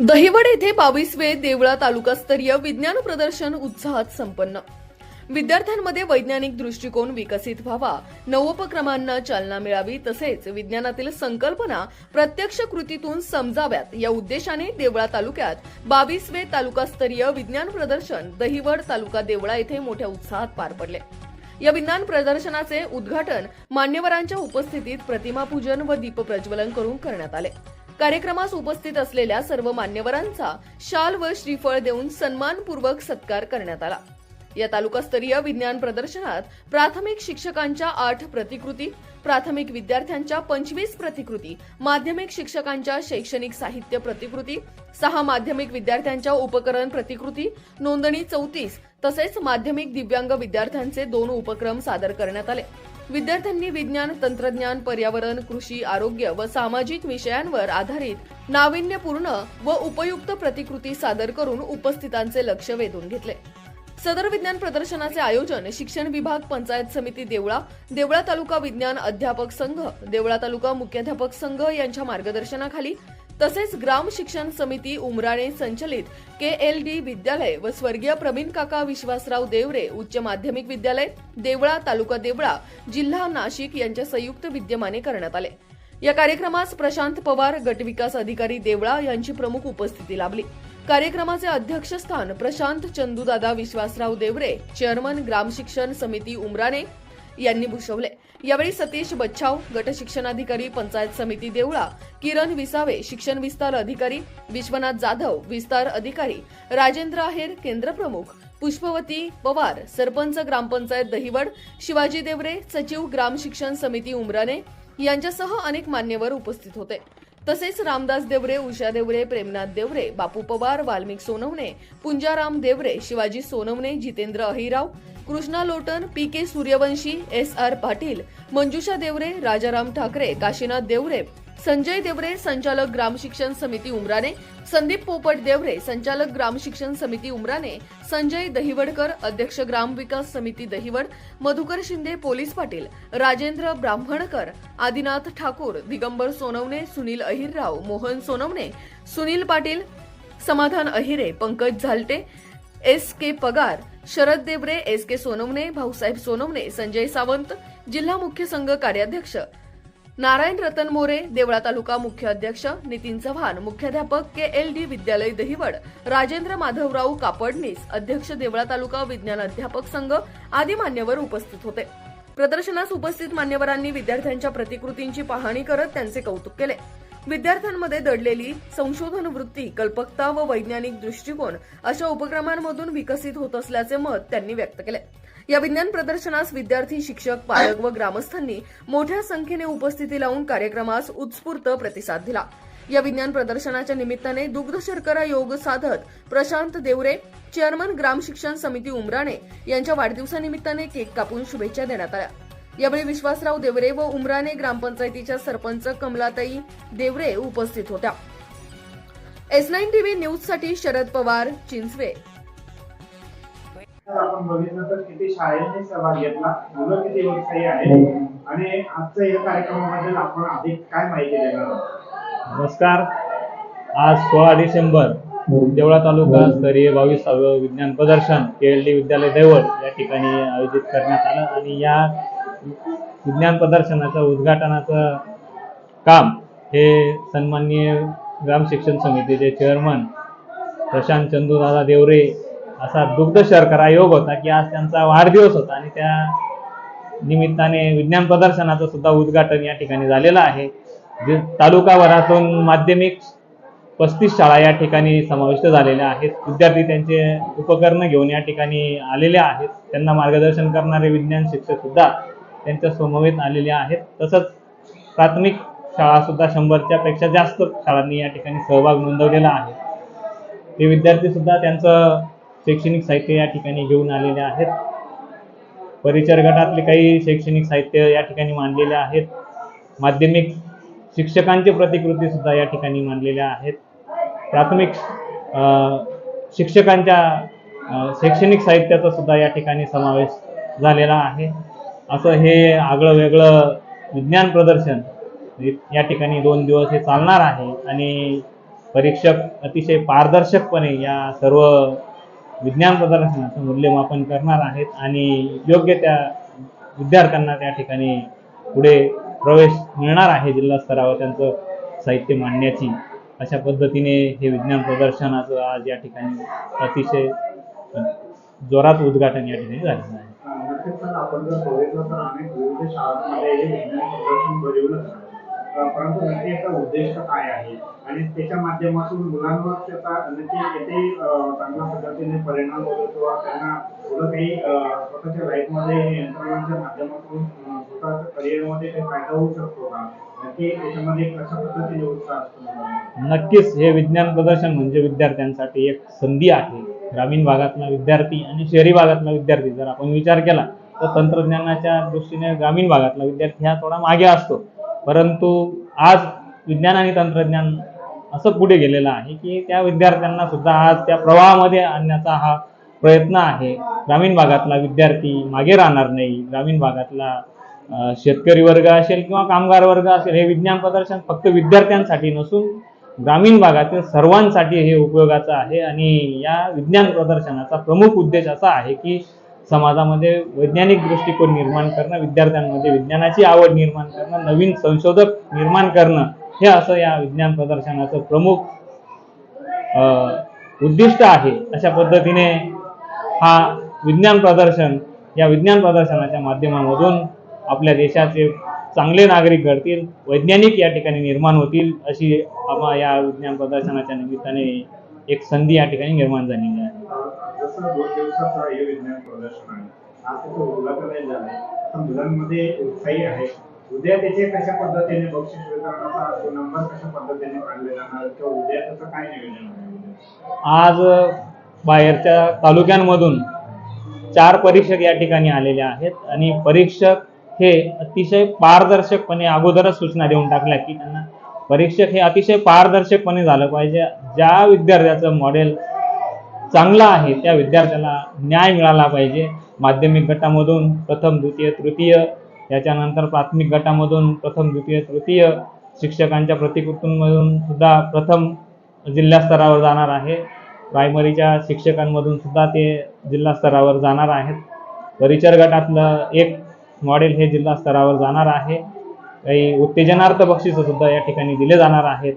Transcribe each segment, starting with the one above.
दहिवड येथे बावीसवे देवळा तालुकास्तरीय विज्ञान प्रदर्शन उत्साहात संपन्न. विद्यार्थ्यांमध्ये वैज्ञानिक दृष्टिकोन विकसित व्हावा नवोपक्रमांना चालना मिळावी तसेच विज्ञानातील संकल्पना प्रत्यक्ष कृतीतून समजाव्यात. या उद्देशाने देवळा तालुक्यात बावीसवे तालुकास्तरीय विज्ञान प्रदर्शन दहिवड तालुका देवळा येथे मोठ्या उत्साहात पार पडले. या विज्ञान प्रदर्शनाचे उद्घाटन मान्यवरांच्या उपस्थितीत प्रतिमापूजन व दीपप्रज्वलन करून करण्यात आले. कार्यक्रमास उपस्थित असलेल्या सर्व मान्यवरांचा शाल व श्रीफळ देऊन सन्मानपूर्वक सत्कार करण्यात आला. या तालुकास्तरीय विज्ञान प्रदर्शनात प्राथमिक शिक्षकांच्या आठ प्रतिकृती प्राथमिक विद्यार्थ्यांच्या पंचवीस प्रतिकृती माध्यमिक शिक्षकांच्या शैक्षणिक साहित्य प्रतिकृती सहा माध्यमिक विद्यार्थ्यांच्या उपकरण प्रतिकृती नोंदणी चौतीस तसेच माध्यमिक दिव्यांग विद्यार्थ्यांचे दोन उपक्रम सादर करण्यात आले. विद्यार्थ्यांनी विज्ञान तंत्रज्ञान पर्यावरण कृषी आरोग्य व सामाजिक विषयांवर आधारित नाविन्यपूर्ण व उपयुक्त प्रतिकृती सादर करून उपस्थितांचे लक्ष वेधून घेतले. सदर विज्ञान प्रदर्शनाचे आयोजन शिक्षण विभाग पंचायत समिती देवळा देवळा तालुका विज्ञान अध्यापक संघ देवळा तालुका मुख्याध्यापक संघ यांच्या मार्गदर्शनाखाली तसेच ग्राम शिक्षण समिती उमराणे संचलित के एल डी विद्यालय व स्वर्गीय प्रवीण काका विश्वासराव देवरे उच्च माध्यमिक विद्यालय देवळा तालुका देवळा जिल्हा नाशिक यांच्या संयुक्त विद्यमाने करण्यात आले. या कार्यक्रमास प्रशांत पवार गटविकास अधिकारी देवळा यांची प्रमुख उपस्थिती लाभली. कार्यक्रमाचे अध्यक्षस्थान प्रशांत चंदूदादा विश्वासराव देवरे चेअरमन ग्राम शिक्षण समिती उमराणे यांनी भूषवले. यावेळी सतीश बच्छाव गट शिक्षणाधिकारी पंचायत समिती देवळा किरण विसावे शिक्षण विस्तार अधिकारी विश्वनाथ जाधव विस्तार अधिकारी राजेंद्र आहेर केंद्रप्रमुख पुष्पवती पवार सरपंच ग्रामपंचायत दहिवड शिवाजी देवरे सचिव ग्राम शिक्षण समिती उमराने यांच्यासह अनेक मान्यवर उपस्थित होते. तसेच Ramdas Deore Usha Deore Premnath Deore Bapu Pawar Valmik Sonawane Punjaram Deore Shivaji Sonawane Jitendra Ahirrao Krishna Lotan P K Suryavanshi S R Patil Manjusha Deore Rajaram Thackeray Kashinath Deore Sanjay Deore संचालक ग्राम शिक्षण समिती उमराने संदीप पोपट देवरे संचालक ग्राम शिक्षण समिती उमराने संजय दहिवडकर अध्यक्ष ग्राम विकास समिती Dahiwad Madhukar Shinde police Patil Rajendra Brahmankar Adinath Thakur Digambar Sonawane Sunil Ahirrao Mohan Sonawane Sunil Patil Samadhan Ahire Pankaj Zalte S K Pagar Sharad Deore S K Sonawane Bhausaheb Sonawane Sanjay Sawant जिल्हा मुख्य संघ कार्याध्यक्ष. नारायण रतन मोरे देवळा तालुका मुख्य अध्यक्ष. नितीन चव्हाण मुख्याध्यापक के L D विद्यालय दहिवड. राजेंद्र माधवराव कापडनीस अध्यक्ष देवळा तालुका विज्ञान अध्यापक संघ आदी मान्यवर उपस्थित होते. प्रदर्शनास उपस्थित मान्यवरांनी विद्यार्थ्यांच्या प्रतिकृतींची पाहणी करत त्यांचे कौतुक केले. विद्यार्थ्यांमध्ये दडलेली संशोधन वृत्ती कल्पकता व वैज्ञानिक दृष्टिकोन अशा उपक्रमांमधून विकसित होत असल्याचे मत त्यांनी व्यक्त केले. या विज्ञान प्रदर्शनास विद्यार्थी शिक्षक पालक व ग्रामस्थांनी मोठ्या संख्येने उपस्थिती लावून कार्यक्रमास उत्स्फूर्त प्रतिसाद दिला. या विज्ञान प्रदर्शनाच्या निमित्ताने दुग्ध शर्करा योग साधत प्रशांत देवरे चेअरमन ग्राम शिक्षण समिती उमराणे यांच्या वाढदिवसानिमित्ताने केक कापून शुभेच्छा देण्यात आल्या. यावेळी विश्वासराव देवरे व उमराणे ग्रामपंचायतीच्या सरपंच कमलाताई देवरे उपस्थित होत्या. एस नाईन टीव्ही न्यूजसाठी शरद पवार चिंचवे. आपण बघितलं तर किती शाळेने सहभाग घेतला. मुलं किती आहेत. आणि आजच्या या कार्यक्रमाबद्दल आपण अधिक काय माहिती देणार आहोत? नमस्कार. आज सोळा डिसेंबर देवळा तालुका स्तरीय बावीसावं विज्ञान प्रदर्शन के एल डी विद्यालय देवळ या ठिकाणी आयोजित करण्यात आलं. आणि या विज्ञान प्रदर्शनाचं उद्घाटनाचं काम हे सन्माननीय ग्राम शिक्षण समितीचे चेअरमन प्रशांत चंदूदादा देवरे असा दुग्ध शर्करा योग होता की आज त्यांचा वाढदिवस होता आणि त्या निमित्ताने विज्ञान प्रदर्शनाचं सुद्धा उद्घाटन या ठिकाणी झालेलं आहे. जे तालुकाभरातून माध्यमिक पस्तीस शाळा या ठिकाणी समाविष्ट झालेल्या आहेत. विद्यार्थी त्यांचे उपकरणं घेऊन या ठिकाणी आलेले आहेत. त्यांना मार्गदर्शन करणारे विज्ञान शिक्षक सुद्धा त्यांच्या समवेत आलेले आहेत. तसंच प्राथमिक शाळा सुद्धा शंभरच्या पेक्षा जास्त शाळांनी या ठिकाणी सहभाग नोंदवलेला आहे. ते विद्यार्थी सुद्धा त्यांचं शैक्षणिक साहित्य या ठिकाणी घेऊन आलेले आहेत. परिचर गटातले काही शैक्षणिक साहित्य या ठिकाणी मांडलेले आहेत. माध्यमिक शिक्षकांची प्रतिकृती सुद्धा या ठिकाणी मांडलेल्या आहेत. प्राथमिक शिक्षकांच्या शैक्षणिक साहित्याचा सुद्धा या ठिकाणी समावेश झालेला आहे. असं हे आगळं वेगळं विज्ञान प्रदर्शन या ठिकाणी दोन दिवस हे चालणार आहे आणि परीक्षक अतिशय पारदर्शकपणे या सर्व विज्ञान प्रदर्शनाचं मूल्यमापन करणार आहेत आणि योग्य त्या विद्यार्थ्यांना त्या ठिकाणी पुढे प्रवेश मिळणार आहे जिल्हा स्तरावर त्यांचं साहित्य मांडण्याची अशा पद्धतीने हे विज्ञान प्रदर्शनाचं आज या ठिकाणी अतिशय जोरात उद्घाटन या ठिकाणी झालेलं आहे. नक्कीच सर आपण जर बघितलं तर अनेक विविध शाळांमध्ये हे विज्ञान प्रदर्शन भरवलं जातं परंतु नक्की याचा उद्देश काय आहे? आणि त्याच्या माध्यमातून मुलांवर त्याचा नक्की किती चांगल्या पद्धतीने परिणाम होतो किंवा त्यांना पुढं काही स्वतःच्या लाईफमध्ये यंत्रणांच्या माध्यमातून स्वतःच्या करिअरमध्ये काही फायदा होऊ शकतो का? नक्की त्याच्यामध्ये कशा पद्धतीने उत्साह असतो नक्कीच हे विज्ञान प्रदर्शन म्हणजे विद्यार्थ्यांसाठी एक संधी आहे. ग्रामीण भागातला विद्यार्थी आणि शहरी भागातला विद्यार्थी जर आपण विचार केला तर तंत्रज्ञानाच्या दृष्टीने ग्रामीण भागातला विद्यार्थी हा थोडा मागे असतो. परंतु आज विज्ञान आणि तंत्रज्ञान असं पुढे गेलेलं आहे की त्या विद्यार्थ्यांना सुद्धा आज त्या प्रवाहामध्ये आणण्याचा हा प्रयत्न आहे. ग्रामीण भागातला विद्यार्थी मागे राहणार नाही. ग्रामीण भागातला शेतकरी वर्ग असेल किंवा कामगार वर्ग असेल हे विज्ञान प्रदर्शन फक्त विद्यार्थ्यांसाठी नसून ग्रामीण भागातील सर्वांसाठी हे उपयोगाचं आहे आणि या विज्ञान प्रदर्शनाचा प्रमुख उद्देश असा आहे की समाजामध्ये वैज्ञानिक दृष्टिकोन निर्माण करणं विद्यार्थ्यांमध्ये विज्ञानाची आवड निर्माण करणं नवीन संशोधक निर्माण करणं हे असं या विज्ञान प्रदर्शनाचं प्रमुख उद्दिष्ट आहे. अशा पद्धतीने हा विज्ञान प्रदर्शन या विज्ञान प्रदर्शनाच्या माध्यमामधून आपल्या देशाचे चांगले नागरिक घडतील वैज्ञानिक या ठिकाणी निर्माण होतील अशी आम्हा या विज्ञान प्रदर्शनाच्या निमित्ताने एक संधी या ठिकाणी निर्माण झालेली आहे. हे उद्या त्याचे कशा पद्धतीने बक्षीस वितरणाचा नंबर कशा पद्धतीने काढले जाणार किंवा उद्या त्याचं काय नियोजन आज बाहेरच्या तालुक्यांमधून चार परीक्षक या ठिकाणी आलेले आहेत आणि परीक्षक हे अतिशय पारदर्शकपणे अगोदरच सूचना देऊन टाकल्या की त्यांना परीक्षक हे अतिशय पारदर्शकपणे झालं पाहिजे. ज्या विद्यार्थ्याचं मॉडेल चांगलं आहे त्या विद्यार्थ्याला न्याय मिळाला पाहिजे. माध्यमिक गटामधून प्रथम द्वितीय तृतीय याच्यानंतर प्राथमिक गटामधून प्रथम द्वितीय तृतीय शिक्षकांच्या प्रतिकृतींमधून सुद्धा प्रथम जिल्हा स्तरावर जाणार आहे. प्रायमरीच्या शिक्षकांमधून सुद्धा ते जिल्हा स्तरावर जाणार आहेत. परिचर गटातलं एक मॉडेल हे जिल्हा स्तरावर जाणार आहे. काही उत्तेजनार्थ बक्षिसं सुद्धा या ठिकाणी दिले जाणार आहेत.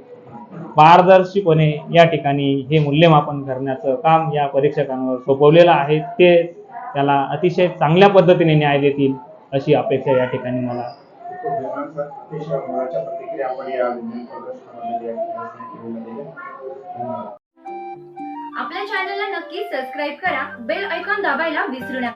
पारदर्शीपणे या ठिकाणी हे मूल्यमापन करण्याचं काम या परीक्षकांवर सोपवलेलं आहे. ते त्याला अतिशय चांगल्या पद्धतीने न्याय देतील अशी अपेक्षा या ठिकाणी मला आपल्या चॅनलला नक्की सबस्क्राईब करा. बेल ऐकॉन दाबायला विसरू नका.